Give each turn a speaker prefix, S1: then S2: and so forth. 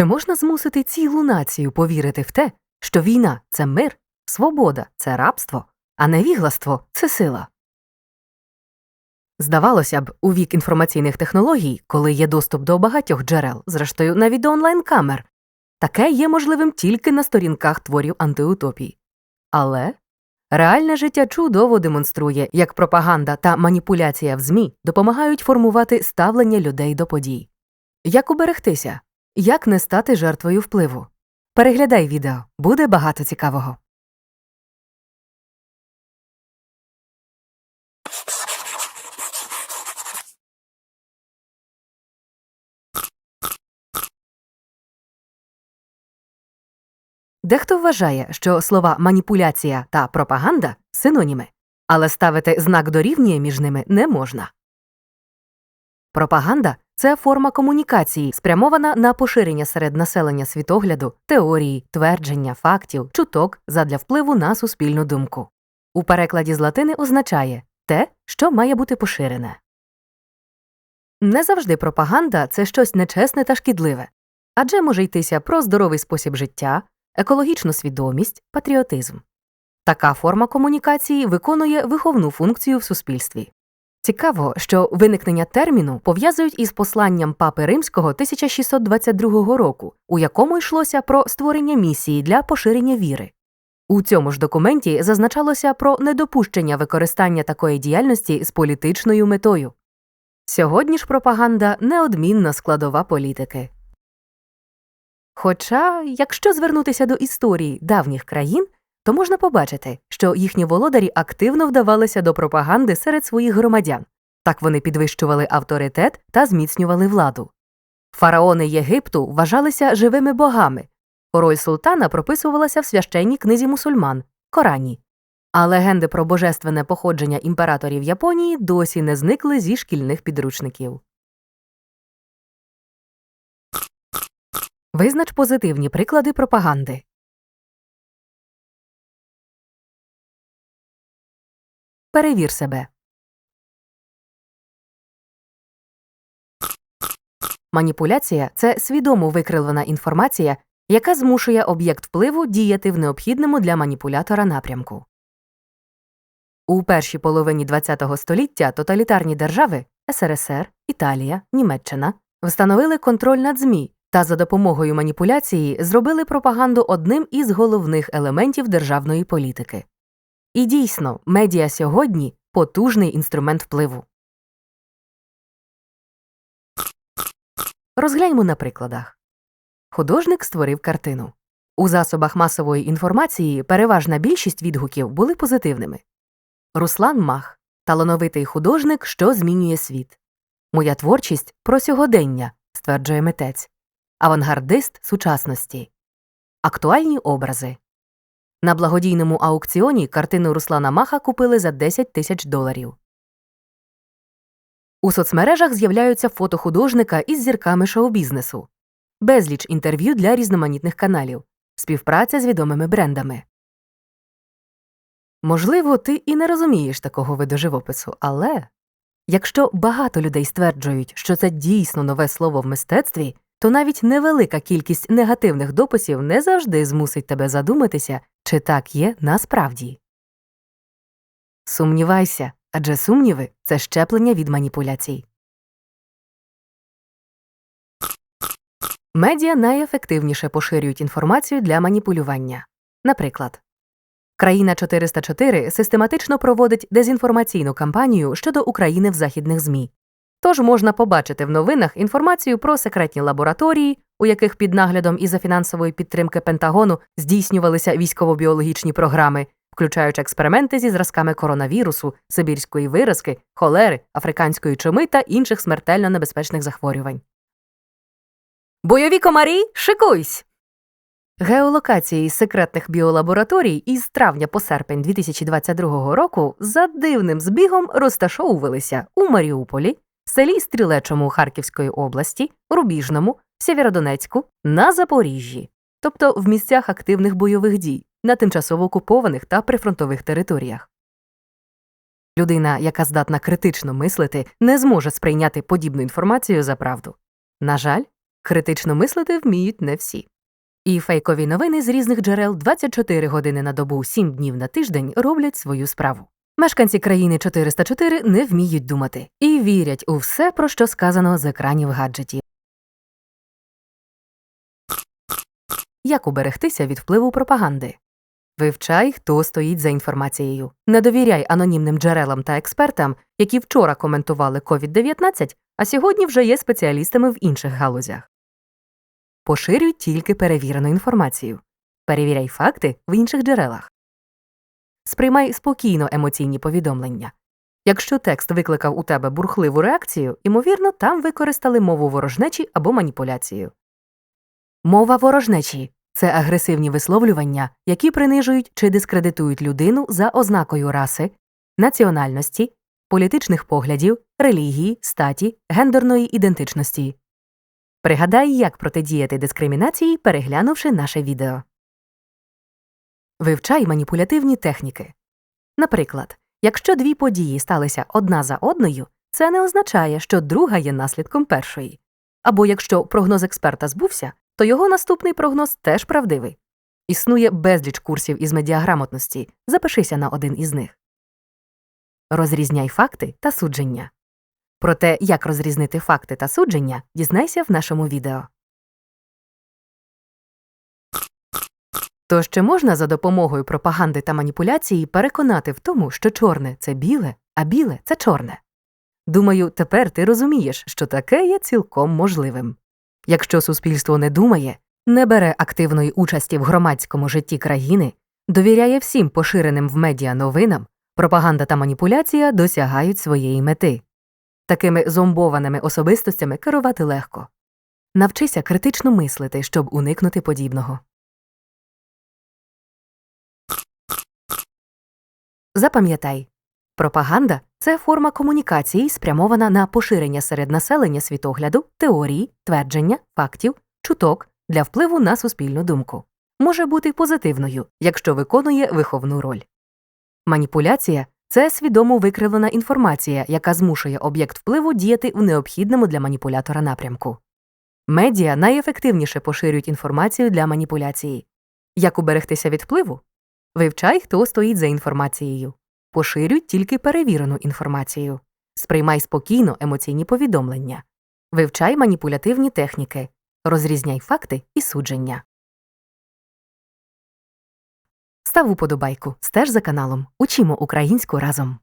S1: Чи можна змусити цілу націю повірити в те, що війна це мир, свобода це рабство, а невігластво це сила? Здавалося б, у вік інформаційних технологій, коли є доступ до багатьох джерел, зрештою навіть до онлайн-камер, таке є можливим тільки на сторінках творів антиутопій. Але реальне життя чудово демонструє, як пропаганда та маніпуляція в ЗМІ допомагають формувати ставлення людей до подій. Як уберегтися? Як не стати жертвою впливу? Переглядай відео, буде багато цікавого. Дехто вважає, що слова маніпуляція та пропаганда синоніми, але ставити знак дорівнює між ними не можна. Пропаганда це форма комунікації, спрямована на поширення серед населення світогляду, теорії, твердження, фактів, чуток задля впливу на суспільну думку. У перекладі з латини означає те, що має бути поширене. Не завжди пропаганда це щось нечесне та шкідливе, адже може йтися про здоровий спосіб життя, екологічну свідомість, патріотизм. Така форма комунікації виконує виховну функцію в суспільстві. Цікаво, що виникнення терміну пов'язують із посланням папи римського 1622 року, у якому йшлося про створення місії для поширення віри. У цьому ж документі зазначалося про недопущення використання такої діяльності з політичною метою. Сьогодні ж пропаганда неодмінна складова політики. Хоча, якщо звернутися до історії давніх країн, то можна побачити, що їхні володарі активно вдавалися до пропаганди серед своїх громадян. Так вони підвищували авторитет та зміцнювали владу. Фараони Єгипту вважалися живими богами. Роль султана прописувалася в священній книзі мусульман Корані. А легенди про божественне походження імператорів Японії досі не зникли зі шкільних підручників. Визнач позитивні приклади пропаганди. Перевір себе. Маніпуляція це свідомо викривлена інформація, яка змушує об'єкт впливу діяти в необхідному для маніпулятора напрямку. У першій половині ХХ століття тоталітарні держави СРСР, Італія, Німеччина встановили контроль над ЗМІ та за допомогою маніпуляції зробили пропаганду одним із головних елементів державної політики. І дійсно, медіа сьогодні потужний інструмент впливу. Розгляньмо на прикладах. Художник створив картину. У засобах масової інформації переважна більшість відгуків були позитивними. Руслан Мах талановитий художник, що змінює світ. Моя творчість про сьогодення, стверджує митець, авангардист сучасності, актуальні образи. На благодійному аукціоні картину Руслана Маха купили за 10 тисяч доларів. У соцмережах з'являються фото художника із зірками шоу-бізнесу, безліч інтерв'ю для різноманітних каналів, співпраця з відомими брендами. Можливо, ти і не розумієш такого виду живопису, але якщо багато людей стверджують, що це дійсно нове слово в мистецтві, то навіть невелика кількість негативних дописів не завжди змусить тебе задуматися, чи так є насправді. Сумнівайся, адже сумніви це щеплення від маніпуляцій. Медіа найефективніше поширюють інформацію для маніпулювання. Наприклад, країна 404 систематично проводить дезінформаційну кампанію щодо України в західних ЗМІ. Тож можна побачити в новинах інформацію про секретні лабораторії, у яких під наглядом і за фінансової підтримки Пентагону здійснювалися військово-біологічні програми, включаючи експерименти зі зразками коронавірусу, сибірської виразки, холери, африканської чуми та інших смертельно небезпечних захворювань. Бойові комарі, шикуйсь! Геолокації секретних біолабораторій із травня по серпень 2022 року за дивним збігом розташовувалися у Маріуполі, селі Стрілечому Харківської області, Рубіжному, Сєвєродонецьку, на Запоріжжі, тобто в місцях активних бойових дій, на тимчасово окупованих та прифронтових територіях. Людина, яка здатна критично мислити, не зможе сприйняти подібну інформацію за правду. На жаль, Критично мислити вміють не всі. І фейкові новини з різних джерел 24 години на добу, 7 днів на тиждень роблять свою справу. Мешканці країни 404 не вміють думати і вірять у все, про що сказано з екранів гаджетів. Як уберегтися від впливу пропаганди? Вивчай, хто стоїть за інформацією. Не довіряй анонімним джерелам та експертам, які вчора коментували COVID-19, а сьогодні вже є спеціалістами в інших галузях. Поширюй тільки перевірену інформацію. Перевіряй факти в інших джерелах. Сприймай спокійно емоційні повідомлення. Якщо текст викликав у тебе бурхливу реакцію, ймовірно, там використали мову ворожнечі або маніпуляцію. Мова ворожнечі це агресивні висловлювання, які принижують чи дискредитують людину за ознакою раси, національності, політичних поглядів, релігії, статі, гендерної ідентичності. Пригадай, як протидіяти дискримінації, переглянувши наше відео. Вивчай маніпулятивні техніки. Наприклад, якщо дві події сталися одна за одною, це не означає, що друга є наслідком першої. Або якщо прогноз експерта збувся, то його наступний прогноз теж правдивий. Існує безліч курсів із медіаграмотності. Запишися на один із них. Розрізняй факти та судження. Про те, як розрізнити факти та судження, дізнайся в нашому відео. Тож чи можна за допомогою пропаганди та маніпуляції переконати в тому, що чорне це біле, а біле це чорне? Думаю, тепер ти розумієш, що таке є цілком можливим. Якщо суспільство не думає, не бере активної участі в громадському житті країни, довіряє всім поширеним в медіа новинам, пропаганда та маніпуляція досягають своєї мети. Такими зомбованими особистостями керувати легко. Навчися критично мислити, щоб уникнути подібного. Запам'ятай, пропаганда це форма комунікації, спрямована на поширення серед населення світогляду, теорії, твердження, фактів, чуток для впливу на суспільну думку. Може бути позитивною, якщо виконує виховну роль. Маніпуляція це свідомо викривлена інформація, яка змушує об'єкт впливу діяти в необхідному для маніпулятора напрямку. Медіа найефективніше поширюють інформацію для маніпуляції. Як уберегтися від впливу? Вивчай, хто стоїть за інформацією. Поширюй тільки перевірену інформацію. Сприймай спокійно емоційні повідомлення. Вивчай маніпулятивні техніки. Розрізняй факти і судження. Став уподобайку. Стеж за каналом. Учимо українську разом.